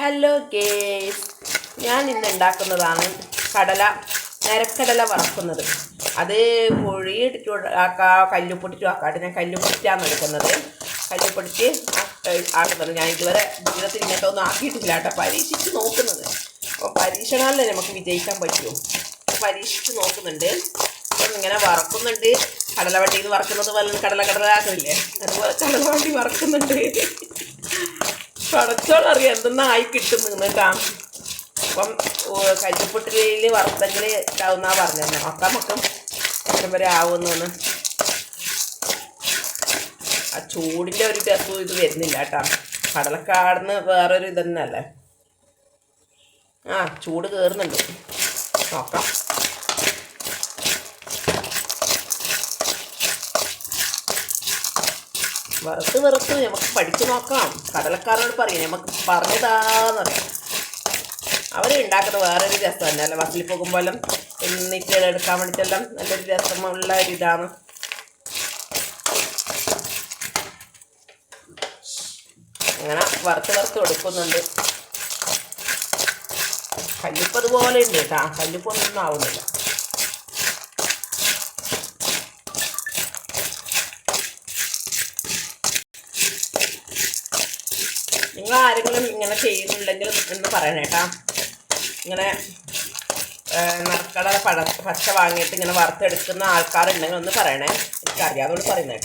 Hello guys ഞാൻ ഇന്ന് ഉണ്ടാക്കുന്നതാണ് കടല നരക്കടല വറക്കുന്നത്. അത് പൊഴിയിട്ടിട്ട് ആക്കാ കല്ലുപ്പൊടിച്ചു ആക്കാം ഞാൻ കല്ലുപൊടിച്ചാണ് എടുക്കുന്നത്. കല്ലുപൊടിച്ച് ആക്കുന്നത് ഞാൻ ഇതുവരെ ജീവിതത്തിൽ ഇങ്ങനത്തെ ഒന്നും ആക്കിയിട്ടില്ല കേട്ടോ. പരീക്ഷിച്ച് നോക്കുന്നത്. അപ്പോൾ പരീക്ഷണമല്ലേ നമുക്ക് വിജയിക്കാൻ പറ്റും. പരീക്ഷിച്ച് നോക്കുന്നുണ്ട്. അപ്പം ഇങ്ങനെ വറക്കുന്നുണ്ട്. കടലവട്ടിയിൽ നിന്ന് വറക്കുന്നത് പോലെ കടല കടല ആക്കുന്നില്ലേ അതുപോലെ കടലവട്ടി വറക്കുന്നുണ്ട്. പടച്ചോളറിയാം എന്തെന്നാ ആയി കിട്ടും. നിന്നിട്ടാ അപ്പം കല്ലുപ്പൊട്ടിയിൽ വറുത്തെങ്കിൽ ഇതാവുന്നാ പറഞ്ഞത്. നോക്കാം മൊത്തം എത്ര വരെ ആവുന്നു ആ ചൂടിന്റെ ഒരു രസവും ഇത് വരുന്നില്ല കേട്ടോ. കടലക്കാടുന്ന് വേറൊരു ഇതന്നെ അല്ലേ? ആ ചൂട് കയറുന്നുണ്ട് നോക്കാം. വറുത്ത് വെറുത്ത് നമുക്ക് പഠിച്ചു നോക്കാം. കടലക്കാരോട് പറയും നമുക്ക് പറഞ്ഞതാന്ന് പറയാം. അവർ ഉണ്ടാക്കുന്ന വേറൊരു രസം തന്നെ അല്ല? ബസ്സിൽ പോകുമ്പോഴും എന്നിട്ട് എടുക്കാൻ വേണ്ടിയിട്ടെല്ലാം നല്ലൊരു രസമുള്ള ഒരു ഇതാണ്. അങ്ങനെ വറുത്ത് വറുത്ത് കൊടുക്കുന്നുണ്ട് കല്ലുപ്പ് അതുപോലെ ഉണ്ട് കേട്ടോ. കല്ലുപ്പൊന്നും ആവുന്നില്ല. നിങ്ങൾ ആരെങ്കിലും ഇങ്ങനെ ചെയ്യുന്നുണ്ടെങ്കിൽ എന്ന് പറയണേ കേട്ടാ. ഇങ്ങനെ നറുക്കട പഴ പച്ച വാങ്ങിയിട്ട് ഇങ്ങനെ വറുത്തെടുക്കുന്ന ആൾക്കാരുണ്ടെങ്കിൽ ഒന്ന് പറയണേ. എനിക്കറിയാതുകൊണ്ട് പറയുന്നത്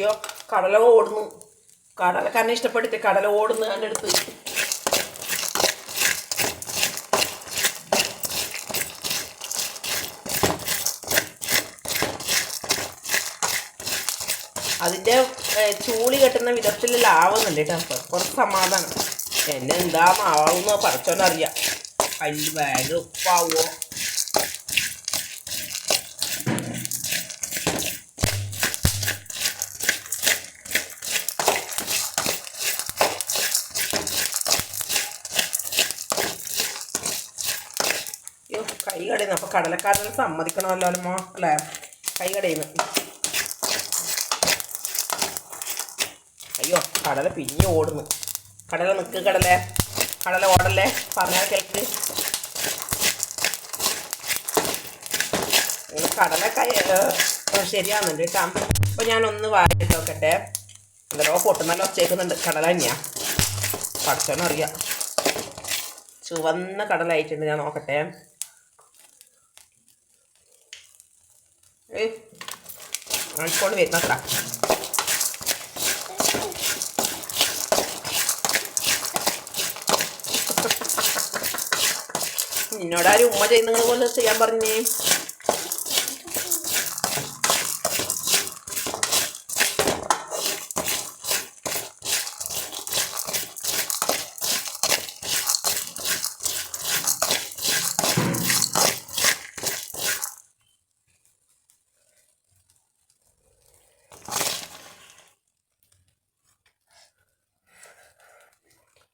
കേട്ടാ അയ്യോ കടല ഓടുന്നു. കടല കന്നെ ഇഷ്ടപ്പെട്ടിട്ട് കടല ഓടുന്നു എന്റെ അടുത്ത് അതിന്റെ ചൂളി കെട്ടുന്ന വിധത്തിൽ ആവുന്നുണ്ട് കേട്ടോ. കുറച്ച് സമാധാനം. എന്നെ എന്താ മാവാവുന്നോ പറിച്ചോന്നറിയാം. അല്ല ബാഗ് ഉപ്പാവോ. കൈ കടയുന്നു അപ്പോൾ കടലക്കാരനെ സമ്മതിക്കണമല്ലോ അല്ലമ്മോ അല്ലേ? കൈ കടയുന്നു അയ്യോ കടല പിഞ്ഞ് ഓടുന്നു. കടല നിൽക്ക് കടലേ. കടല ഓടല്ലേ? പറഞ്ഞാൽ കേൾക്ക്. കടല കൈ ശരിയാവുന്നുണ്ട് കേട്ടോ. അപ്പോൾ ഞാനൊന്ന് വായിട്ട് നോക്കട്ടെ. എന്തോ പൊട്ടുന്നല്ലോ ഒച്ചേക്കുന്നുണ്ട്. കടല തന്നെയാ. പഠിച്ചോന്നറിയാം ചുവന്ന കടലായിട്ടുണ്ട് ഞാൻ നോക്കട്ടെ. ഏയ് ആയിക്കോണ്ട് വരുന്നത്ര നിന്നോടാരും ഉമ്മ ചെയ്യുന്നത് പോലെ ചെയ്യാൻ പറഞ്ഞേ.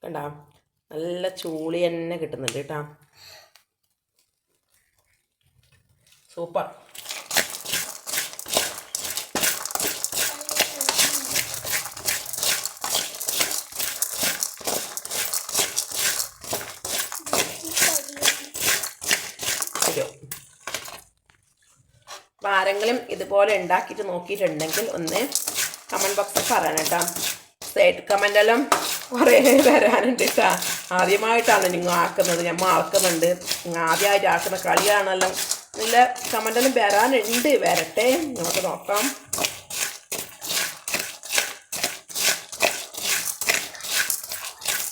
കണ്ടാ? നല്ല ചൂളി തന്നെ കിട്ടുന്നുണ്ട് കേട്ടാ. സൂപ്പർ. ആരെങ്കിലും ഇതുപോലെ ഉണ്ടാക്കിയിട്ട് നോക്കിയിട്ടുണ്ടെങ്കിൽ ഒന്ന് കമന്റ് ബോക്സിൽ പറയണം കേട്ടോ. കമന്റെല്ലാം കുറേ വരാനുണ്ട് കേട്ടോ ആദ്യമായിട്ടാണ് നിങ്ങൾ ആക്കുന്നത്. ഞമ്മ ആക്കുന്നുണ്ട് ആദ്യമായിട്ട് ആക്കുന്ന കളിയാണല്ലോ. നല്ല കമന്റൊന്നും വരാനുണ്ട്. വരട്ടെ. നമുക്ക് നോക്കാം.